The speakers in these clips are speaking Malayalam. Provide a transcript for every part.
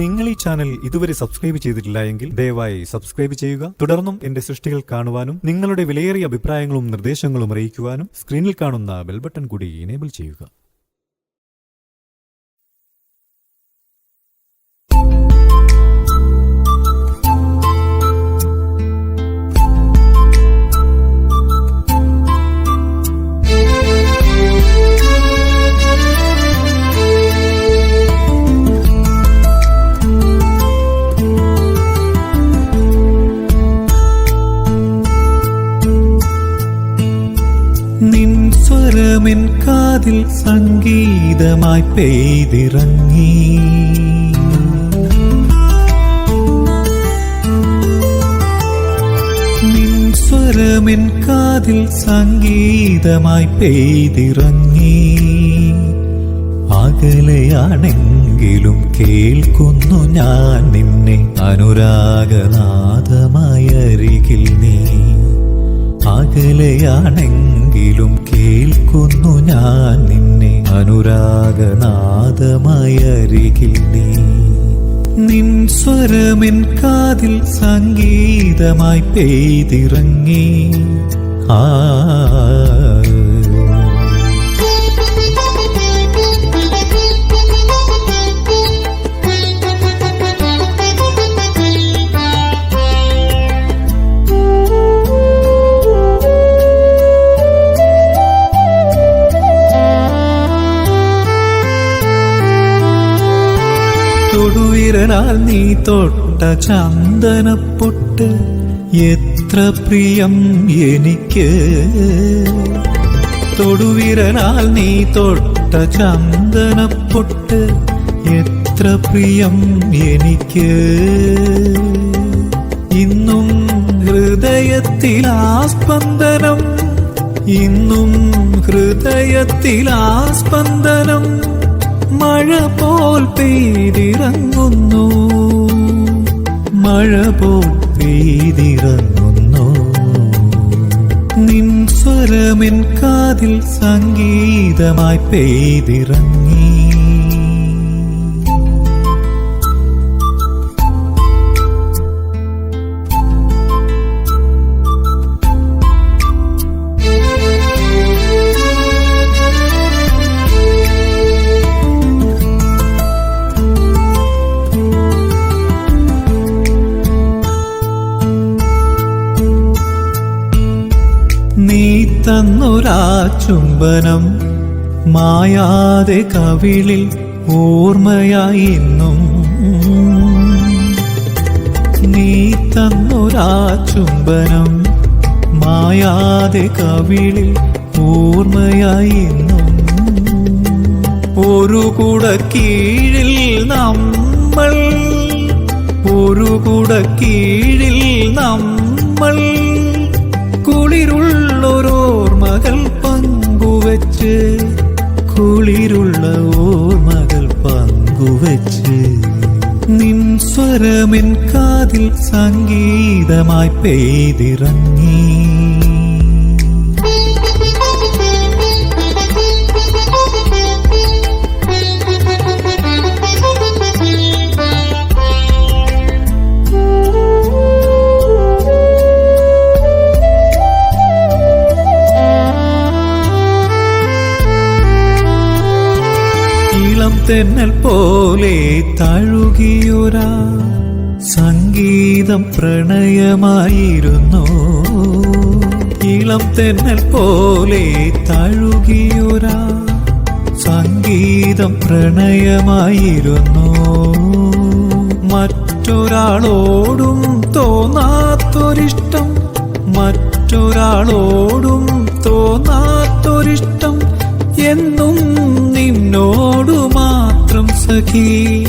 നിങ്ങൾ ഈ ചാനൽ ഇതുവരെ സബ്സ്ക്രൈബ് ചെയ്തിട്ടില്ല എങ്കിൽ ദയവായി സബ്സ്ക്രൈബ് ചെയ്യുക. തുടർന്നും എന്റെ സൃഷ്ടികൾ കാണുവാനും നിങ്ങളുടെ വിലയേറിയ അഭിപ്രായങ്ങളും നിർദ്ദേശങ്ങളും അറിയിക്കുവാനും സ്ക്രീനിൽ കാണുന്ന ബെൽ ബട്ടൺ കൂടി എനേബിൾ ചെയ്യുക. സ്വരമെൻ കാതിൽ സംഗീതമായി പെയ്തിറങ്ങി. സ്വരമിൻ കാതിൽ സംഗീതമായി പെയ്തിറങ്ങി. അകലെയാണെങ്കിലും കേൾക്കുന്നു ഞാൻ നിന്നെ അനുരാഗനാഥമായ അരികിൽ നീ. അകലെയാണെങ്കിലും കേൾക്കുന്നു ഞാൻ നിന്നെ. അനുരാഗനാഥമയരികിൽ നീ. നിൻ സ്വരമെൻ കാതിൽ സംഗീതമായി പെയ്തിറങ്ങി. ആ തൊട്ട ചന്ദനപ്പൊട്ട് എത്ര പ്രിയം എനിക്ക്. തൊടുവിരലാൽ നീ തൊട്ട ചന്ദനപ്പൊട്ട് എത്ര പ്രിയം എനിക്ക്. ഇന്നും ഹൃദയത്തിൽ സ്പന്ദനം ഇന്നും ഹൃദയത്തിൽ സ്പന്ദനം മഴ പോൽ പെയ്തിറങ്ങുന്നു. മഴ പോൽ പെയ്തിറങ്ങുന്നു. നിൻ സ്വരമെൻ കാതിൽ സംഗീതമായി പെയ്തിറങ്ങി. തന്നൊരാ ചുംബനം മായാതെ കവിളിൽ ഓർമ്മയായി എന്നും നീ തന്നൊരാ ചുംബനം മായാതെ കവിളിൽ ഓർമ്മയായി ഒരു കുട കീഴിൽ നമ്മൾ ഒരു കുട കീഴിൽ നമ്മൾ കുളിരുള്ള മകൾ പങ്കുവച്ച് നിൻ സ്വരമിൻ കാതിൽ സംഗീതമായി പെയ്തിറങ്ങി. തെന്നൽ പോലെ തഴുകിയൊരാ സംഗീതം പ്രണയമായിരുന്നു. ഇളം തെന്നൽ പോലെ തഴുകിയൊരാ സംഗീതം പ്രണയമായിരുന്നു. മറ്റൊരാളോടും തോന്നാത്തൊരിഷ്ടം മറ്റൊരാളോടും തോന്നാത്തൊരിഷ്ടം എന്നും സഖി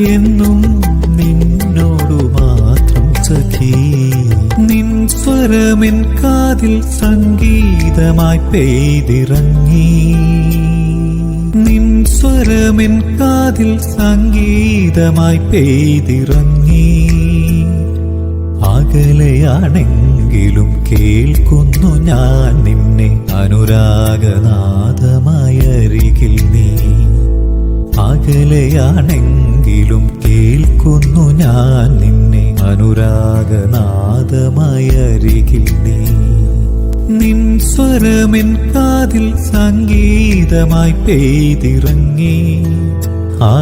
എന്നും നിന്നോടു മാത്രം സഖി. നിൻ സ്വരമെൻ കാതിൽ സംഗീതമായി പെയ്തിറങ്ങി. നിൻ സ്വരമെൻ കാതിൽ സംഗീതമായി പെയ്തിറങ്ങി. അകലെയാണെങ്കിലും കേൾക്കുന്നു ഞാൻ നിന്നെ അനുരാഗനാഥമായ അരികിൽ നീ. അകലെയാണെങ്കിലും കേൾക്കുന്നു ഞാൻ നിന്നെ. അനുരാഗനാഥമയരികിൽ നീ. നിൻ സ്വരമിൻ കാതിൽ സംഗീതമായി പെയ്തിറങ്ങി. ആ